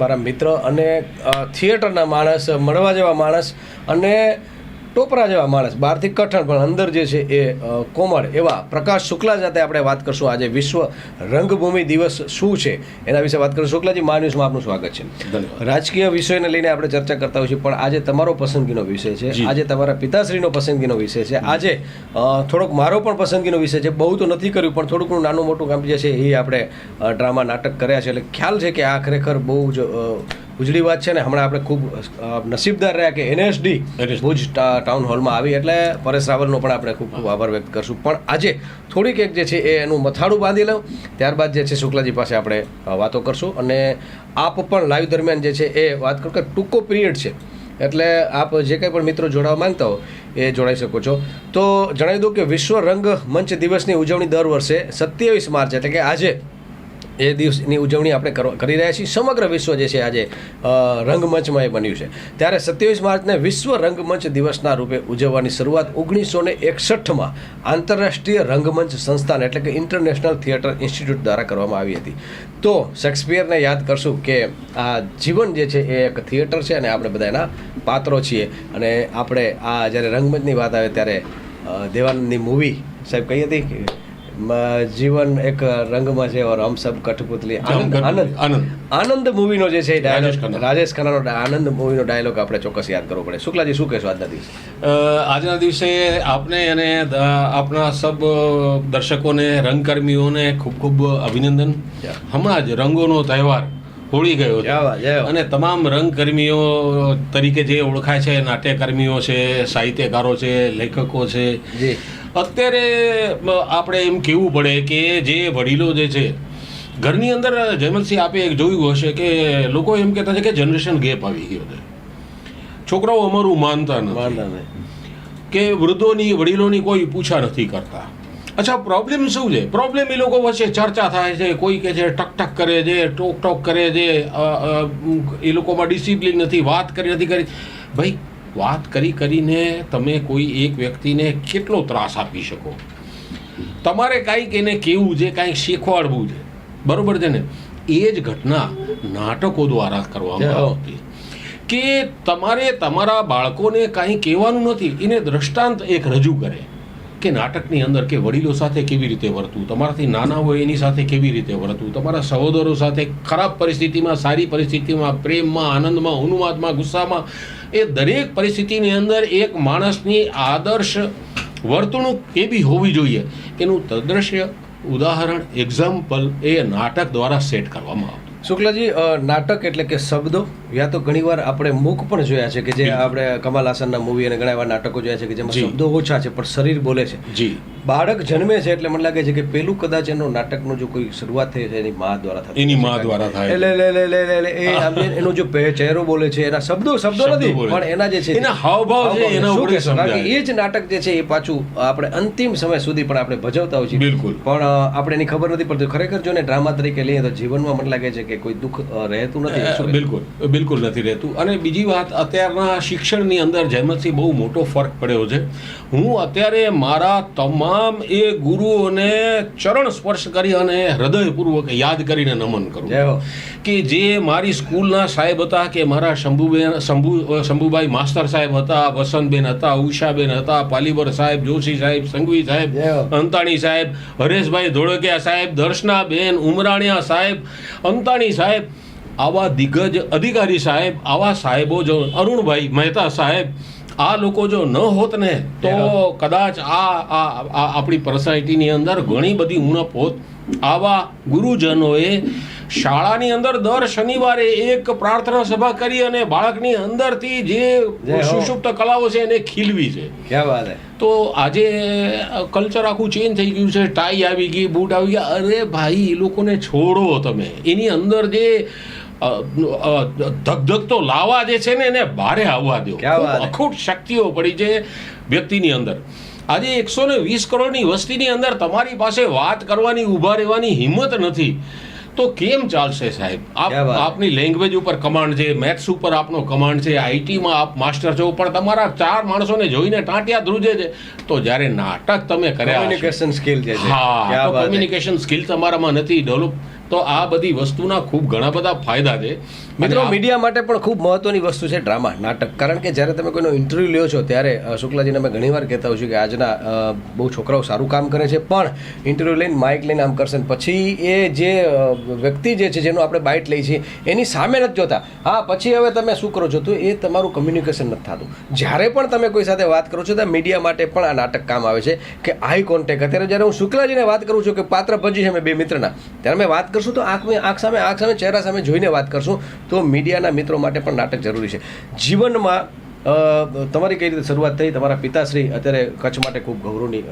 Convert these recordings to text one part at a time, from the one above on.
મારા મિત્ર અને થિયેટરના માણસ મળવા જેવા માણસ અને ટોપરા જેવા માણસ બહારથી કઠણ પણ અંદર જે છે એ કોમળ એવા પ્રકાશ શુક્લા સાથે આપણે વાત કરશું. આજે વિશ્વ રંગભૂમિ દિવસ શું છે? એના વિશે વાત કરશું. શુક્લાજી મા ન્યૂઝમાં આપનું સ્વાગત છે. રાજકીય વિષયને લઈને આપણે ચર્ચા કરતા હોઈએ છીએ પણ આજે તમારો પસંદગીનો વિષય છે. આજે તમારા પિતાશ્રીનો પસંદગીનો વિષય છે. આજે થોડોક મારો પણ પસંદગીનો વિષય છે. બહુ તો નથી કર્યું પણ થોડુંક નાનું મોટું કામ જે છે એ આપણે ડ્રામા નાટક કર્યા છે. એટલે ખ્યાલ છે કે આ ખરેખર બહુ જ ઉજળી વાત છે ને હમણાં આપણે ખૂબ નસીબદાર રહ્યા કે એનએસડી. ભુજ ટાઉન હોલમાં આવી એટલે પરેશ રાવલનો પણ આપણે ખૂબ ખૂબ આભાર વ્યક્ત કરશું. પણ આજે થોડીક એક જે છે એ એનું મથાળું બાંધી લઉં. ત્યારબાદ જે છે શુક્લાજી પાસે આપણે વાતો કરશું. અને આપ પણ લાઈવ દરમિયાન જે છે એ વાત કરો કે ટૂંકો પિરિયડ છે. એટલે આપ જે કંઈ પણ મિત્રો જોડાવા માંગતા હો એ જોડાઈ શકો છો. તો જણાવી દઉં કે વિશ્વ રંગ મંચ દિવસની ઉજવણી દર વર્ષે સત્યાવીસ માર્ચ એટલે કે આજે એ દિવસની ઉજવણી આપણે કરી રહ્યા છીએ. સમગ્ર વિશ્વ જે છે આજે રંગમંચમાં એ બન્યું છે. ત્યારે સત્યાવીસ માર્ચને વિશ્વ રંગમંચ દિવસના રૂપે ઉજવવાની શરૂઆત ઓગણીસો ને એકસઠમાં આંતરરાષ્ટ્રીય રંગમંચ સંસ્થાન એટલે કે ઇન્ટરનેશનલ થિયેટર ઇન્સ્ટિટ્યૂટ દ્વારા કરવામાં આવી હતી. તો શેક્સપિયરને યાદ કરશું કે આ જીવન જે છે એ એક થિયેટર છે અને આપણે બધા એના પાત્રો છીએ. અને આપણે આ જ્યારે રંગમંચની વાત આવે ત્યારે દેવાનંદની મૂવી સાહેબ કઈ હતી? કે જીવન એક રંગમાં છે ઓર હમ સબ કઠપુતલી. આનંદ આનંદ. મૂવીનો જે છે ડાયલોગ. રાજેશ ખન્નાનો આનંદ મૂવીનો ડાયલોગ આપણે ચોક્કસ યાદ કરવો પડે. શુક્લાજી શું કહેશો આજના દિવસે? આજના દિવસે આપને અને આપના આપણા સબ દર્શકોને રંગકર્મીઓને ખૂબ ખૂબ અભિનંદન. હમણાં જ રંગોનો તહેવાર હોળી ગયો વા. અને તમામ રંગકર્મીઓ તરીકે જે ઓળખાય છે નાટ્યકર્મીઓ છે સાહિત્યકારો છે લેખકો છે. જી. અત્યારે આપણે એમ કહેવું પડે કે જે વડીલો જે છે ઘરની અંદર જયમલસિંહ આપે એક જોયું હશે કે લોકો એમ કહેતા છે કે જનરેશન ગેપ આવી ગયો છે. છોકરાઓ અમારું માનતા નથી. કે વૃદ્ધોની વડીલોની કોઈ પૂછા નથી કરતા. અચ્છા પ્રોબ્લેમ શું છે? પ્રોબ્લેમ એ લોકો વચ્ચે ચર્ચા થાય છે કોઈ કે છે ટક ટક કરે છે ટોક ટોક કરે છે એ લોકોમાં ડિસિપ્લિન નથી વાત કરી નથી કરી. ભાઈ વાત કરી કરીને તમે કોઈ એક વ્યક્તિને કેટલો ત્રાસ આપી શકો? તમારે કાંઈક એને કેવું છે કાંઈક શીખવાડવું છે. બરોબર છે ને? એ જ ઘટના નાટકો દ્વારા કરવામાં આવતી. કે તમારે તમારા બાળકોને કાંઈ કહેવાનું નથી એને દ્રષ્ટાંત એક રજૂ કરે. કે નાટકની અંદર કે વડીલો સાથે કેવી રીતે વર્તવું તમારાથી નાના હોય એની સાથે કેવી રીતે વર્તવું તમારા સહોદરો સાથે ખરાબ પરિસ્થિતિમાં, સારી પરિસ્થિતિમાં, પ્રેમમાં, આનંદમાં અનુવાદમાં ગુસ્સામાં, એ દરેક પરિસ્થિતિની અંદર એક માણસની આદર્શ વર્તણૂક કેવી હોવી જોઈએ. એનું તદ્રશ્ય ઉદાહરણ એક્ઝામ્પલ એ નાટક દ્વારા સેટ કરવામાં આવતું. શુક્લાજી નાટક એટલે કે શબ્દો? યા તો ઘણીવાર આપણે મુખ પણ જોયા છે કે જે આપણે કમલ હાસનના મૂવી અને ઘણા એવા નાટકો જોયા છે કે જેમાં શબ્દો ઓછા છે પણ શરીર બોલે છે. જી. બાળક જન્મે છે એટલે મને લાગે છે કે પેલું કદાચ એનો નાટકનો જો કોઈ શરૂઆત થઈ છે એની મા દ્વારા થાય એની મા દ્વારા થાય. એટલે લે લે લે લે લે એ એનો જો ચહેરો બોલે છે એના શબ્દો શબ્દો નથી પણ એના જે છે એના હાવભાવ છે, એના કે સમજાય. એ જ નાટક જે છે એ પાછું આપણે અંતિમ સમય સુધી પણ આપણે ભજવતા હોય છીએ. બિલકુલ. પણ આપણે એની ખબર નથી પડતી. ખરેખર જો ને ડ્રામા તરીકે લઈએ તો જીવનમાં મને લાગે છે કે કોઈ દુઃખ રહેતું નથી. બિલકુલ. બિલકુલ નથી રહેતું. અને બીજી વાત અત્યારના શિક્ષણની અંદર જયમતસિંહ બહુ મોટો ફરક પડ્યો છે. હું અત્યારે મારા તમામ એ ગુરુઓને ચરણ સ્પર્શ કરી અને હૃદયપૂર્વક યાદ કરીને નમન કરું કે જે મારી સ્કૂલના સાહેબ હતા કે મારા શંભુબેન શંભુ શંભુભાઈ માસ્તર સાહેબ હતા વસંતબેન હતા ઉષાબેન હતા પાલીવર સાહેબ જોશી સાહેબ સંઘવી સાહેબ અંતાણી સાહેબ હરેશભાઈ ધોળકિયા સાહેબ દર્શનાબેન ઉમરાણીયા સાહેબ અંતાણી સાહેબ આવા દિગ્ગજ અધિકારી સાહેબ આવા સાહેબો જો અરુણભાઈ મહેતા સાહેબ આ લોકો જો ન હોત ને તો કદાચ આ આપણી પર્સનાલિટીની અંદર ઘણી બધી ઉણપ હોત આવા ગુરુજનોએ શાળાની અંદર દર શનિવારે એક પ્રાર્થના સભા કરી અને બાળકની અંદરથી જે સુષુપ્ત કલાઓ છે એને ખીલવી છે. તો આજે કલ્ચર આખું ચેન્જ થઈ ગયું છે ટાઈ આવી ગઈ બૂટ આવી ગયા. અરે ભાઈ એ લોકોને છોડો તમે. એની અંદર જે ધગધગતો લાવા જે છે ને એને ભારે આવવા દો. અખૂટ શક્તિઓ પડી છે વ્યક્તિની અંદર. આજે એકસો ને વીસ કરોડની વસ્તીની અંદર તમારી પાસે વાત કરવાની ઊભા રહેવાની હિંમત નથી. તો કેમ ચાલશે સાહેબ? આપ. આપની લેંગ્વેજ ઉપર કમાન્ડ છે મેથ્સ ઉપર આપનો કમાન્ડ છે આઈટીમાં આપ માસ્ટર છો પણ તમારા ચાર માણસોને જોઈને ટાંટિયા ધ્રુજે છે. તો જ્યારે નાટક તમે કર્યા કોમ્યુનિકેશન સ્કિલ છે. હે. કમ્યુનિકેશન સ્કિલ તમારામાં નથી. ડેવલપ તો આ બધી વસ્તુના ખૂબ ઘણા બધા ફાયદા છે. મિત્રો મીડિયા માટે પણ ખૂબ મહત્વની વસ્તુ છે ડ્રામા નાટક. કારણ કે જ્યારે તમે કોઈનો ઇન્ટરવ્યૂ લ્યો છો ત્યારે શુક્લાજીને અમે ઘણીવાર કહેતા હોઉં છું કે આજના બહુ છોકરાઓ સારું કામ કરે છે પણ ઇન્ટરવ્યૂ લઈને માઇક લઈને આમ કરશે પછી એ જે વ્યક્તિ જે છે જેનું આપણે બાઇટ લઈએ છીએ એની સામે નથી જોતા. હા પછી હવે તમે શું કરો છો તો એ તમારું કમ્યુનિકેશન નથી થતું. જ્યારે પણ તમે કોઈ સાથે વાત કરો છો ત્યારે મીડિયા માટે પણ આ નાટક કામ આવે છે કે આઈ કોન્ટેક્ટ અત્યારે જ્યારે હું શુક્લાજીને વાત કરું છું કે પાત્ર ભજી છે અમે બે મિત્રના ત્યારે મેં વાત કરશું તો આંખ આંખ સામે આંખ સામે, ચહેરા સામે જોઈને વાત કરશું. તો મીડિયાના મિત્રો માટે પણ નાટક જરૂરી છે. જીવનમાં તમારી કઈ રીતે શરૂઆત થઈ? તમારા પિતાશ્રી અત્યારે કચ્છ માટે ખૂબ ગૌરવની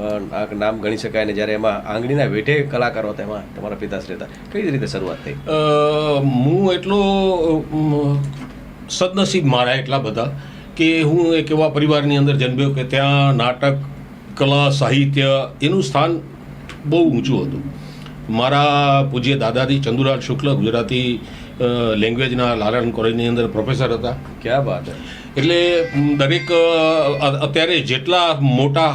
નામ ગણી શકાય ને જ્યારે એમાં આંગળીના વેઠે કલાકારો હતા એમાં તમારા પિતાશ્રી હતા. કઈ રીતે શરૂઆત થઈ? હું એટલો સદનસીબ મારા એટલા બધા કે હું એક એવા પરિવારની અંદર જન્મ્યો કે ત્યાં નાટક, કલા, સાહિત્ય એનું સ્થાન બહુ ઊંચું હતું. મારા પૂજ્ય દાદાજી ચંદુલાલ શુક્લ ગુજરાતી લેંગ્વેજના લાલન કોલેજની અંદર પ્રોફેસર હતા. ક્યાં વાત એટલે દરેક અત્યારે જેટલા મોટા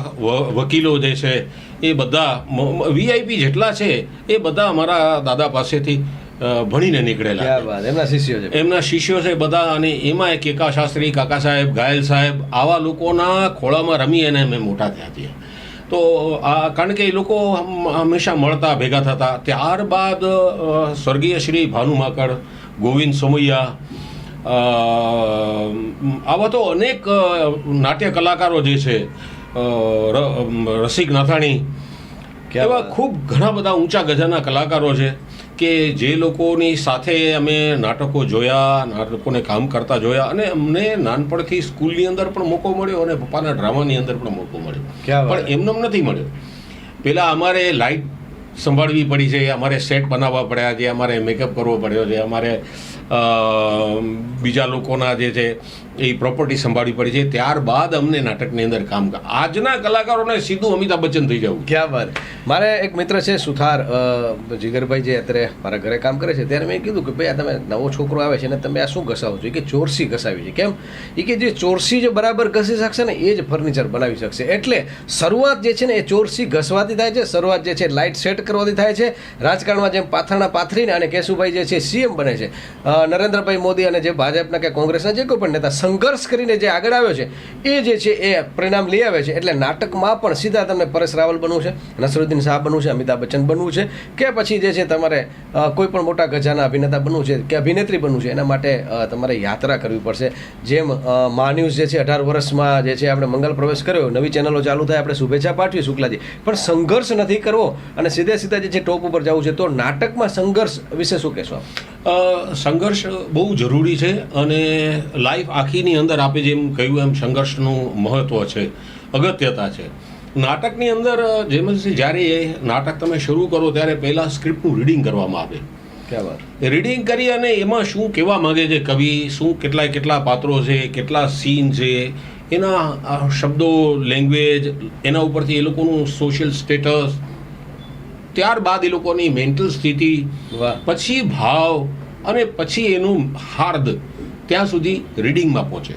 વકીલો જે છે એ બધા વીઆઈપી જેટલા છે એ બધા અમારા દાદા પાસેથી ભણીને નીકળેલા એમના શિષ્યો છે? એમના શિષ્યો છે બધા અને એમાં કેકા શાસ્ત્રી કાકા સાહેબ ઘાયલ સાહેબ આવા લોકોના ખોળામાં રમી અને અમે મોટા થયા છીએ. તો આ કારણ કે એ લોકો હંમેશા મળતા ભેગા થતા. ત્યારબાદ સ્વર્ગીય શ્રી ભાનુ માકડ ગોવિંદ સોમૈયા આવા તો અનેક નાટ્ય કલાકારો જે છે રસિક નાથાણી એવા ખૂબ ઘણા બધા ઊંચા ગજાના કલાકારો છે. કે જે લોકોની સાથે અમે નાટકો જોયા નાટકોને કામ કરતા જોયા અને અમને નાનપણથી સ્કૂલની અંદર પણ મોકો મળ્યો અને પપ્પાના ડ્રામાની અંદર પણ મોકો મળ્યો. પણ એમનેમ નથી મળ્યો પહેલાં અમારે લાઇટ સંભાળવી પડી છે અમારે સેટ બનાવવા પડ્યા છે અમારે મેકઅપ કરવો પડ્યો છે અમારે બીજા લોકોના જે છે, એ પ્રોપર્ટી સંભાળવી પડી છે. ત્યારબાદ અમને નાટકની અંદર કામ આજના કલાકારોને સીધું અમિતાભ બચ્ચન થઈ જવું ક્યાં વાત. મારે એક મિત્ર છે, સુથાર જીગરભાઈ જે અત્યારે મારા ઘરે કામ કરે છે, ત્યારે મેં કીધું કે, ભાઈ, આ તમે નવો છોકરો આવે છે ને તમે આ શું ઘસાવો છો? કે, ચોરસી ઘસાવી છે. કેમ? એ કે, જે ચોરસી જે બરાબર ઘસી શકશે ને, એ જ ફર્નિચર બનાવી શકશે. એટલે શરૂઆત જે છે ને, એ ચોરસી ઘસવાથી થાય છે, શરૂઆત જે છે લાઇટ સેટ કરવાથી થાય છે, રાજકારણમાં જેમ પાથરણા પાથરીને અને કેશુભાઈ જે છે સીએમ બને છે. નરેન્દ્રભાઈ મોદી અને જે ભાજપના કે કોંગ્રેસના જે કોઈ પણ નેતા સંઘર્ષ કરીને જે આગળ આવ્યો છે એ જે છે એ પરિણામ લઈ આવે છે. એટલે નાટકમાં પણ સીધા તમને પરેશ રાવલ બનવું છે નસરુદ્દીન શાહ બનવું છે અમિતાભ બચ્ચન બનવું છે કે પછી જે છે તમારે કોઈ પણ મોટા ગજાના અભિનેતા બનવું છે કે અભિનેત્રી બનવું છે એના માટે તમારે યાત્રા કરવી પડશે. જેમ અ, મા ન્યૂઝ જે છે અઢાર વર્ષમાં જે છે આપણે મંગલ પ્રવેશ કર્યો નવી ચેનલો ચાલુ થાય આપણે શુભેચ્છા પાઠવી શુક્લાજી. પણ સંઘર્ષ નથી કરવો અને સીધે સીધા જે છે ટોપ ઉપર જવું છે તો નાટકમાં સંઘર્ષ વિશે શું કહેશો આપ? સંઘર્ષ બહુ જરૂરી છે અને લાઈફ આખીની અંદર આપે જેમ કહ્યું એમ સંઘર્ષનું મહત્ત્વ છે અગત્યતા છે. નાટકની અંદર જેમ જ્યારે એ નાટક તમે શરૂ કરો ત્યારે પહેલાં સ્ક્રિપ્ટનું રીડિંગ કરવામાં આવે. રીડિંગ કરી અને એમાં શું કહેવા માંગે છે કવિ શું કેટલાય કેટલા પાત્રો છે કેટલા સીન છે એના શબ્દો લેંગ્વેજ એના ઉપરથી એ લોકોનું સોશિયલ સ્ટેટસ ત્યારબાદ એ લોકોની મેન્ટલ સ્થિતિ પછી ભાવ અને પછી એનું હાર્દ ત્યાં સુધી રીડિંગમાં પહોંચે.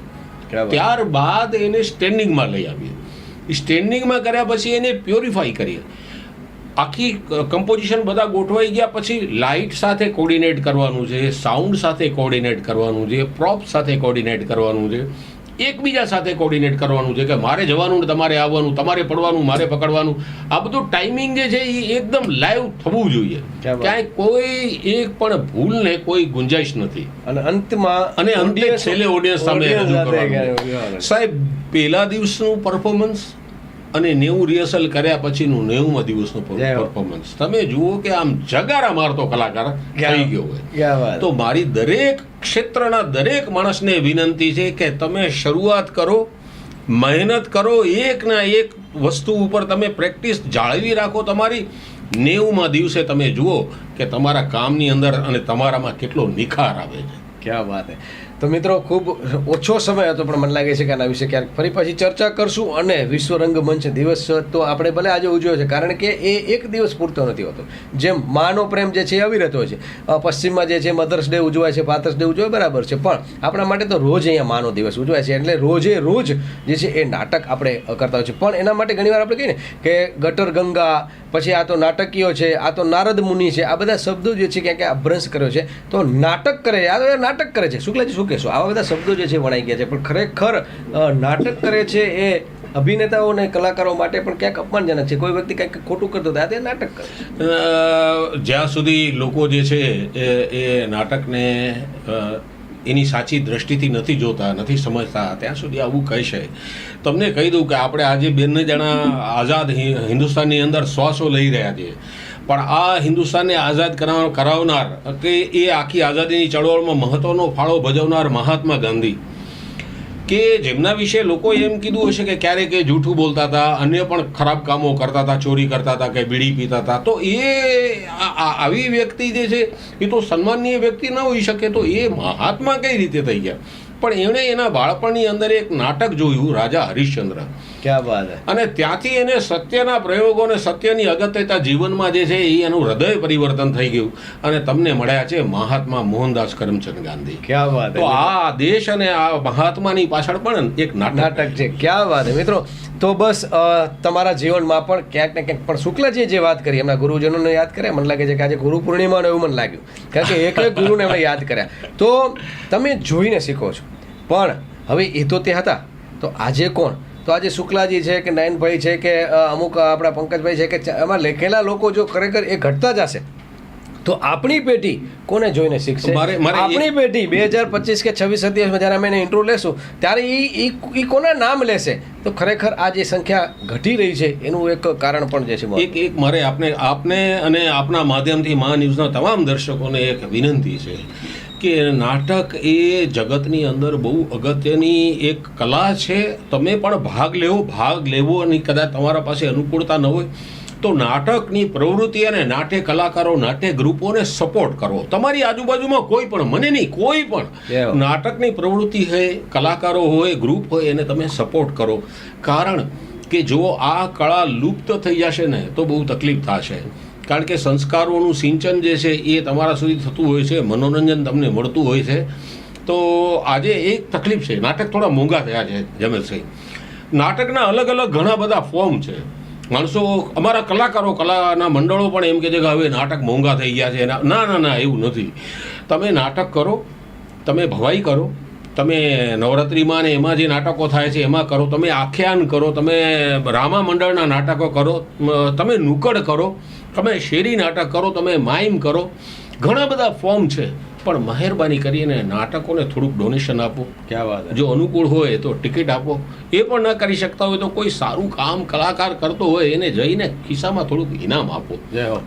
ત્યારબાદ એને સ્ટેન્ડિંગમાં લઈ આવીએ. સ્ટેન્ડિંગમાં કર્યા પછી એને પ્યોરિફાઈ કરીએ. આખી કમ્પોઝિશન બધા ગોઠવાઈ ગયા પછી લાઇટ સાથે કોર્ડિનેટ કરવાનું છે સાઉન્ડ સાથે કોર્ડિનેટ કરવાનું છે પ્રોપ સાથે કોર્ડિનેટ કરવાનું છે. એકબીજા સાથે કોર્ડિનેટ કરવાનું છે કે મારે જવાનું ને તમારે આવવાનું તમારે પડવાનું મારે પકડવાનું આ બધું ટાઈમિંગ જે છે એ એકદમ લાઈવ થવું જોઈએ ક્યાંય કોઈ એક પણ ભૂલ ને કોઈ ગુંજાઈશ નથી અને અંતમાં અને અંતે છેલ્લે ઓડિયન્સ સામે રજૂ. કરવાનું. સાહેબ પહેલા દિવસનું પરફોર્મન્સ અને નેવું રિહર્સલ કર્યા પછીનું નેવુંમાં દિવસનું પરફોર્મન્સ તમે જુઓ કે આમ જગારા મારતો કલાકાર થઈ ગયો હોય. તો મારી દરેક ક્ષેત્રના દરેક માણસને વિનંતી છે કે તમે શરૂઆત કરો મહેનત કરો એક ના એક વસ્તુ ઉપર તમે પ્રેક્ટિસ જાળવી રાખો તમારી. નેવુંમાં દિવસે તમે જુઓ કે તમારા કામની અંદર અને તમારામાં કેટલો નિખાર આવે છે. ક્યાં વાત હે. તો મિત્રો, ખૂબ ઓછો સમય હતો, પણ મને લાગે છે કે આના વિશે ક્યારેક ફરી પાછી ચર્ચા કરશું અને વિશ્વ રંગમંચ દિવસ તો આપણે ભલે આજે ઉજવ્યો છે, કારણ કે એ એક દિવસ પૂરતો નથી હોતો. જેમ માનો પ્રેમ જે છે એ અવિરત છે. પશ્ચિમમાં જે છે મધર્સ ડે ઉજવાય છે ફાધર્સ ડે ઉજવાય, બરાબર છે. પણ આપણા માટે તો રોજ અહીંયા માનો દિવસ ઉજવાય છે, એટલે રોજે રોજ જે છે એ નાટક આપણે કરતા હોય છે. પણ એના માટે ઘણીવાર આપણે કહીએ ને કે ગટર ગંગા પછી આ તો નાટકીયો છે, આ તો નારદ મુનિ છે, આ બધા શબ્દો જે છે ક્યાંક અભ્રંશ કર્યો છે. તો નાટક કરે આ તો નાટક કરે છે. શુક્લાજી શું કહેશો? આવા બધા શબ્દો જે છે વણાઈ ગયા છે. પણ ખરેખર નાટક કરે છે એ અભિનેતાઓ અને કલાકારો માટે પણ ક્યાંક અપમાનજનક છે. કોઈ વ્યક્તિ કંઈક ખોટું કરતો હતા તે નાટક કરે. જ્યાં સુધી લોકો જે છે એ નાટકને એની સાચી દ્રષ્ટિથી નથી જોતા, નથી સમજતા. ત્યાં સુધી આવું કહેશે તમને કહી દઉં કે આપણે આજે બંને જણા આઝાદ હિન્દુસ્તાનની અંદર શ્વાસો લઈ રહ્યા છીએ. પણ આ હિન્દુસ્તાનને આઝાદ કરાવ, કરાવનાર કે એ આખી આઝાદીની ચળવળમાં મહત્વનો ફાળો ભજવનાર મહાત્મા ગાંધી. કે જેમના વિશે લોકો એમ કીધું હશે કે ક્યારેક એ જૂઠું બોલતા હતા, અન્ય પણ ખરાબ કામો કરતા હતા, ચોરી કરતા હતા કે બીડી પીતા હતા. તો એ આવી વ્યક્તિ જે છે, એ તો સન્માનીય વ્યક્તિ ન હોઈ શકે, તો એ મહાત્મા કઈ રીતે થઈ ગયા? પણ એણે એના બાળપણની અંદર એક નાટક જોયું, રાજા હરિશ્ચંદ્ર. અને ત્યાંથી એને સત્યના પ્રયોગો અને સત્યની અગત્યતા જીવનમાં જે છે એ એનું હૃદય પરિવર્તન થઈ ગયું. અને તમને મળ્યા છે મહાત્મા મોહનદાસ કરમચંદ ગાંધી. ક્યાં વાત તો આ દેશ અને આ મહાત્માની પાછળ પણ એક નાટક. છે. ક્યાં વાત મિત્રો તો બસ તમારા જીવનમાં પણ ક્યાંક ને ક્યાંક પણ શુક્લાજીએ જે વાત કરી એમના ગુરુજનોને યાદ કરે મને લાગે છે કે આજે ગુરુ પૂર્ણિમાનું એવું મને લાગ્યું. કારણ કે એક એક ગુરુને એમણે યાદ કર્યા. તો તમે જોઈને શીખો છો. પણ હવે એ તો તે હતા. તો આજે કોણ? તો આજે શુક્લાજી છે કે નયનભાઈ છે કે અમુક આપણા પંકજભાઈ છે કે એમાં લખેલા લોકો જો ખરેખર એ ઘટતા જ હશે તો આપણી પેઢી કોને જોઈને શીખશે? આપણી પેઢી બે હજાર પચીસ કે છવ્વીસ સત્યાવીસમાં જ્યારે અમે એને ઇન્ટ્રો લેશું ત્યારે એ એ કોના નામ લેશે? તો ખરેખર આ જે સંખ્યા ઘટી રહી છે એનું એક કારણ પણ જે છે એક એક મારે આપને આપને અને આપના માધ્યમથી મહા ન્યૂઝના તમામ દર્શકોને એક વિનંતી છે. કે નાટક એ જગતની અંદર બહુ અગત્યની એક કલા છે. તમે પણ ભાગ લેવો ભાગ લેવો અને કદાચ તમારા પાસે અનુકૂળતા ન હોય તો નાટકની પ્રવૃત્તિ અને નાટ્ય કલાકારો નાટ્ય ગ્રુપોને સપોર્ટ કરો. તમારી આજુબાજુમાં કોઈ પણ મને નહીં કોઈ પણ નાટકની પ્રવૃત્તિ હોય કલાકારો હોય ગ્રુપ હોય એને તમે સપોર્ટ કરો. કારણ કે જો આ કળા લુપ્ત થઈ જશે ને તો બહુ તકલીફ થશે. કારણ કે સંસ્કારોનું સિંચન જે છે એ તમારા સુધી થતું હોય છે, મનોરંજન તમને મળતું હોય છે. તો આજે એક તકલીફ છે, નાટક થોડા મોંઘા થયા છે, જમેલસિંહ. નાટકના અલગ અલગ ઘણા બધા ફોર્મ છે. માણસો, અમારા કલાકારો, કલાના મંડળો પણ એમ કહે છે કે હવે નાટક મોંઘા થઈ ગયા છે. ના ના ના, એવું નથી. તમે નાટક કરો, તમે ભવાઈ કરો, તમે નવરાત્રિમાં ને એમાં જે નાટકો થાય છે, એમાં કરો, તમે આખ્યાન કરો, તમે રામા મંડળના નાટકો કરો તમે નુકડ કરો તમે શેરી નાટક કરો તમે માઇમ કરો ઘણા બધા ફોર્મ છે. પણ મહેરબાની કરીને નાટકોને થોડુંક ડોનેશન આપો. ક્યાં વાત જો અનુકૂળ હોય તો ટિકિટ આપો. એ પણ ન કરી શકતા હોય તો કોઈ સારું કામ કલાકાર કરતો હોય એને જઈને ખિસ્સામાં થોડુંક ઇનામ આપો.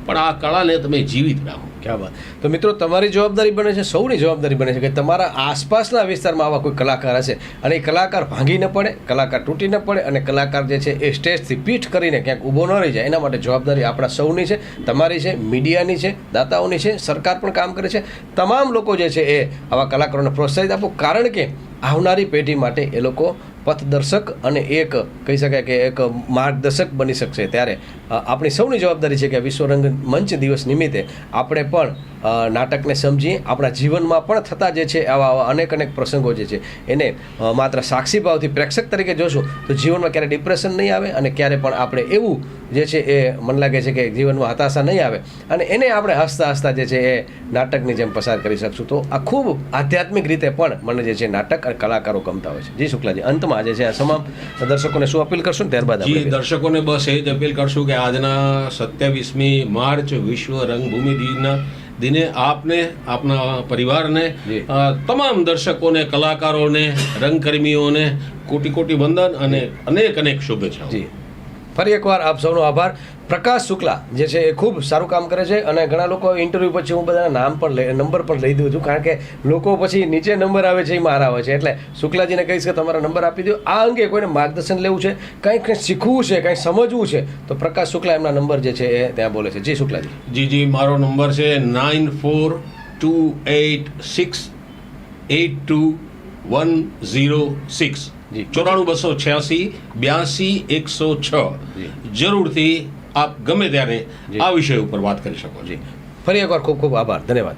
પણ આ કળાને તમે જીવિત રાખો. ક્યાં વાત. તો મિત્રો, તમારી જવાબદારી બને છે, સૌની જવાબદારી બને છે કે તમારા આસપાસના વિસ્તારમાં આવા કોઈ કલાકાર હશે અને એ કલાકાર ભાંગી ન પડે, કલાકાર તૂટી ન પડે અને કલાકાર જે છે એ સ્ટેજથી પીઠ કરીને ક્યાંક ઊભો ન રહી જાય. એના માટે જવાબદારી આપણા સૌની છે, તમારી છે, મીડિયાની છે, દાતાઓની છે, સરકાર પણ કામ કરે છે. તમામ લોકો જે છે એ આવા કલાકારોને પ્રોત્સાહિત આપો. કારણ કે આવનારી પેઢી માટે એ લોકો પથદર્શક અને એક, કહી શકાય કે એક માર્ગદર્શક બની શકશે ત્યારે આપણી સૌની જવાબદારી છે કે વિશ્વ રંગ મંચ દિવસ નિમિત્તે આપણે પણ નાટકને સમજીએ, આપણા જીવનમાં પણ થતા જે છે આવા આવા અનેક અનેક પ્રસંગો જે છે, એને માત્ર સાક્ષી ભાવથી પ્રેક્ષક તરીકે જોશું તો જીવનમાં ક્યારે ડિપ્રેશન નહીં આવે અને ક્યારે પણ આપણે એવું જે છે એ મને લાગે છે કે જીવનમાં હતાશા નહીં આવે. અને એને આપણે હસતા હસતા જે છે એ નાટકની જેમ પસાર કરી શકશું. તો આ ખૂબ આધ્યાત્મિક રીતે પણ મને જે છે નાટક અને કલાકારો ગમતા હોય છે. જી શુક્લાજી અંતમાં જે છે આ તમામ દર્શકોને શું અપીલ કરશું ને ત્યારબાદ જી આપણે દર્શકોને બસ એ જ અપીલ કરશું કે આજના સત્યાવીસમી માર્ચ વિશ્વ રંગભૂમિ દિનના દિને આપને આપના પરિવારને તમામ દર્શકોને કલાકારોને રંગકર્મીઓને કોટી કોટી વંદન અને અનેક અનેક શુભેચ્છાઓ. જી. ફરી એકવાર આપ સૌનો આભાર. પ્રકાશ શુક્લા જે છે એ ખૂબ સારું કામ કરે છે અને ઘણા લોકો ઇન્ટરવ્યૂ પછી હું બધાના નામ પણ લઈ નંબર પણ લઈ દઉં છું કારણ કે લોકો પછી નીચે નંબર આવે છે એ મારા આવે છે. એટલે શુક્લાજીને કહીશ કે તમારા નંબર આપી દો આ અંગે કોઈને માર્ગદર્શન લેવું છે કંઈક કંઈ શીખવું છે, કંઈ સમજવું છે, તો પ્રકાશ શુક્લા એમના નંબર જે છે એ ત્યાં બોલે છે. જી શુક્લાજી. જી જી, મારો નંબર છે nine four two eight six eight two one zero six. ચોરાણું બસો છ્યાસી બ્યાસી એકસો છ. જરૂરથી આપ ગમે ત્યારે આ વિષય ઉપર વાત કરી શકો છો. ફરી એકવાર ખૂબ ખૂબ આભાર. ધન્યવાદ.